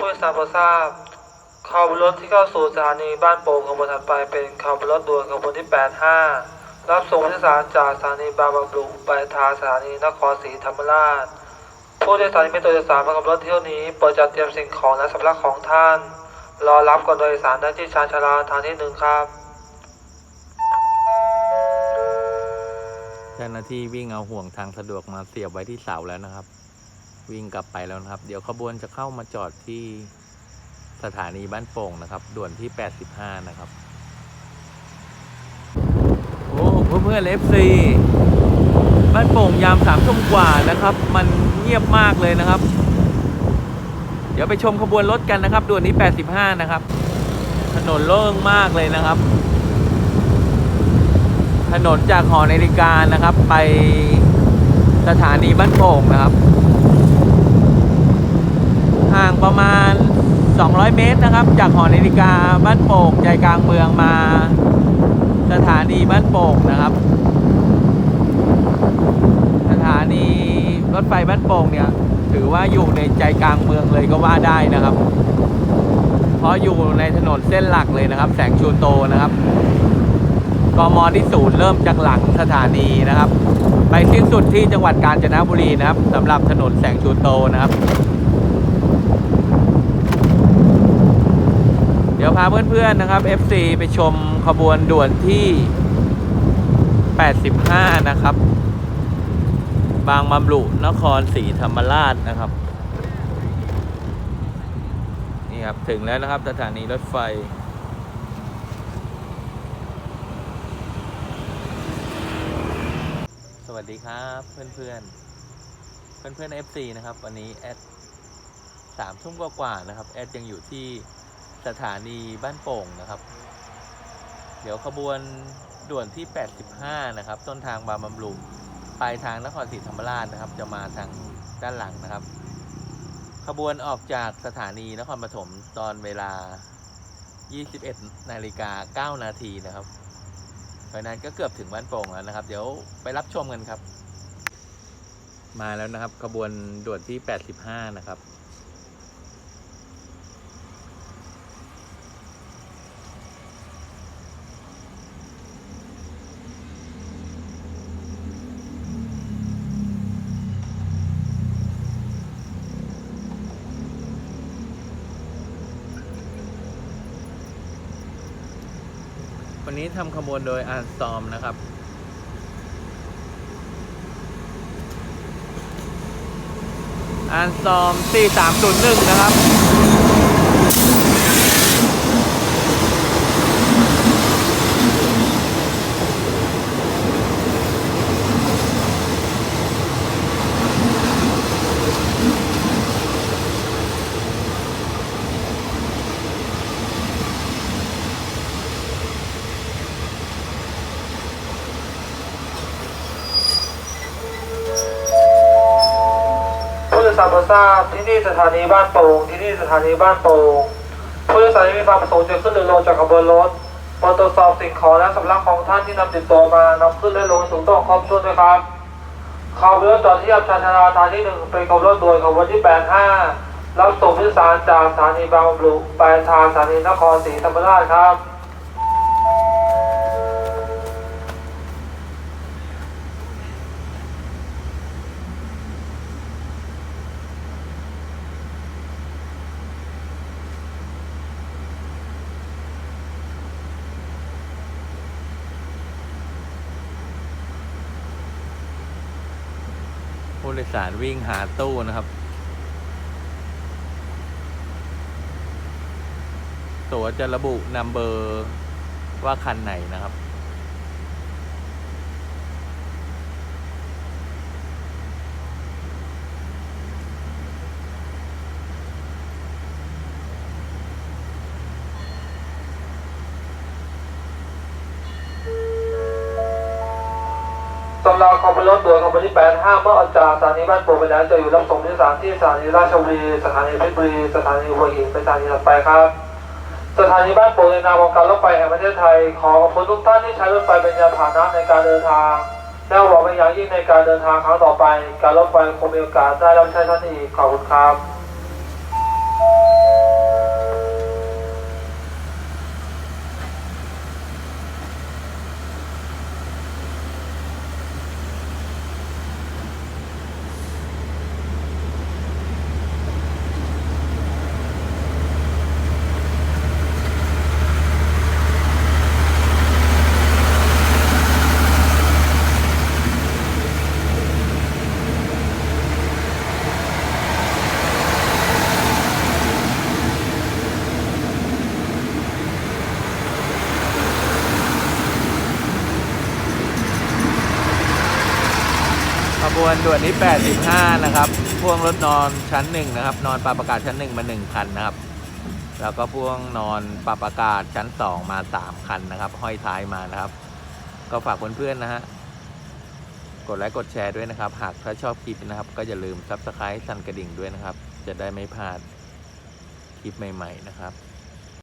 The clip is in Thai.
ผู้โดยสารโปรดทราบขบวนรถที่เข้าสู่สถานีบ้านโป่งขบวนถัดไปเป็นขบวนรถด่วนขบวนที่ 85 รับส่งผู้โดยสารจากสถานีบางบำรุงไปทางสถานีนครศรีธรรมราช ผู้โดยสารที่เป็นตัวโดยสารประกอบรถเที่ยวนี้โปรดจัดเตรียมสิ่งของและสัมภาระของท่าน รอรับก่อนโดยสารได้ที่ชานชาลาทางที่หนึ่งครับเจ้าหน้าที่วิ่งเอาห่วงทางสะดวกมาเสียบไว้ที่เสาแล้วนะครับ วิ่งกลับไปแล้วนะครับ เดี๋ยวขบวนจะเข้ามาจอดที่สถานีบ้านโป่งนะครับ ด่วนที่ 85 นะครับ โอ้เพื่อนเอฟซีบ้านโป่งยามสามทุ่มกว่านะครับ มันเงียบมากเลยนะครับ เดี๋ยวไปชมขบวนรถกันนะครับ ด่วนนี้85 นะครับ ถนนโล่งมากเลยนะครับ ถนนจากหอนาฬิกานะครับ ไปสถานีบ้านโป่งนะครับ ห่างประมาณ 200 เมตรนะครับ จากหอนาฬิกาบ้านโป่งใจกลางเมืองมา สถานีบ้านโป่งนะครับ สถานีรถไฟบ้านโป่งเนี่ย ถือว่าอยู่ในใจกลางเมืองเลยก็ว่าได้นะครับ เพราะอยู่ในถนนเส้นหลักเลยนะครับ แสงชูโตนะครับกมที่ศูนย์เริ่มจากหลังสถานีนะครับ ไปสิ้นสุดที่จังหวัดกาญจนบุรีนะครับสำหรับถนนแสงชูโตนะครับ เดี๋ยวพาเพื่อนๆนะครับ FC ไปชมขบวนด่วนที่ 85 นะครับ บางบำรุนครศรีธรรมราชนะครับ นี่ครับ ถึงแล้วนะครับสถานีรถไฟสวัสดีครับเพื่อนเพื่อนเพื่อนเพื่อนๆ FC นะครับ วันนี้แอดสามทุ่มกว่าๆนะครับ แอดยังอยู่ที่ สถานีบ้านโป่งนะครับ เดี๋ยวขบวนด่วนที่ 85 นะครับ ต้นทางบางบำรุงปลายทางนครศรีธรรมราชนะครับ จะมาทางด้านหลังนะครับ ขบวนออกจากสถานีนครปฐมตอนเวลา 21 นาฬิกา 9 นาทีนะครับเพราะนั้นก็เกือบถึงบ้านโป่งแล้วนะครับ เดี๋ยวไปรับชมกันครับ มาแล้วนะครับขบวนด่วนที่ 85 นะครับ วันนี้ทำขบวนโดยอาร์ซอมนะครับ อาร์ซอม 4301 นะครับ ผู้โดยสาโปรดทราที่นี่สถานีบ้านโป่งที่นี่สถานีบ้านโป่งผู้โดยสารมีความประสงค์จะขึ้นหรือลงจากขบวนรถโปรดตรวจสอบสิ่งของและสำรับของท่านที่นำติดตัวมานำขึ้นและลงสูงต้องครบถ้วนนะครับขบวนรถจอดที่อับชันชาลาทางที่หนึ่งเป็นขบวนรถด่วนขบวนที่85รับส่งผู้โดยสารจากสถานีบางบำรุไปทางสถานีนครศรีธรรมราชครับ ผู้โดยสารวิ่งหาตู้นะครับ ตั๋วจะระบุนัมเบอร์ว่าคันไหนนะครับ สำหรับขบวนรถด่วนขบวนที่85เมื่อออกจากสถานีบ้านโป่งไปแล้วจะอยู่รับส่งผู้โดยสารที่สถานีราชบุรีสถานีเพชรบุรีสถานีหัวหินเป็นสถานีถัดไปครับ สถานีบ้านโป่งในนามองการรถไฟแห่งประเทศไทย ขอขอบคุณทุกท่านที่ใช้รถไฟเป็นยานพาหนะในการเดินทางและหวังเป็นอย่างยิ่งในการเดินทางครั้งต่อไป การรถไฟคงมีโอกาสได้รับใช้ท่านอีกขอบคุณครับ บวนด่วนที่ 85 นะครับ พ่วงรถนอนชั้นหนึ่งนะครับ นอนปรับอากาศชั้นหนึ่งมาหนึ่งคันนะครับ แล้วก็พ่วงนอนปรับอากาศชั้นสองมาสามคันนะครับ ห้อยท้ายมานะครับ ก็ฝากเพื่อนๆนะฮะ กดไลค์กดแชร์ด้วยนะครับ หากถ้าชอบคลิปนะครับ ก็อย่าลืมซับสไครต์สั่นกระดิ่งด้วยนะครับ จะได้ไม่พลาดคลิปใหม่ ๆ นะครับ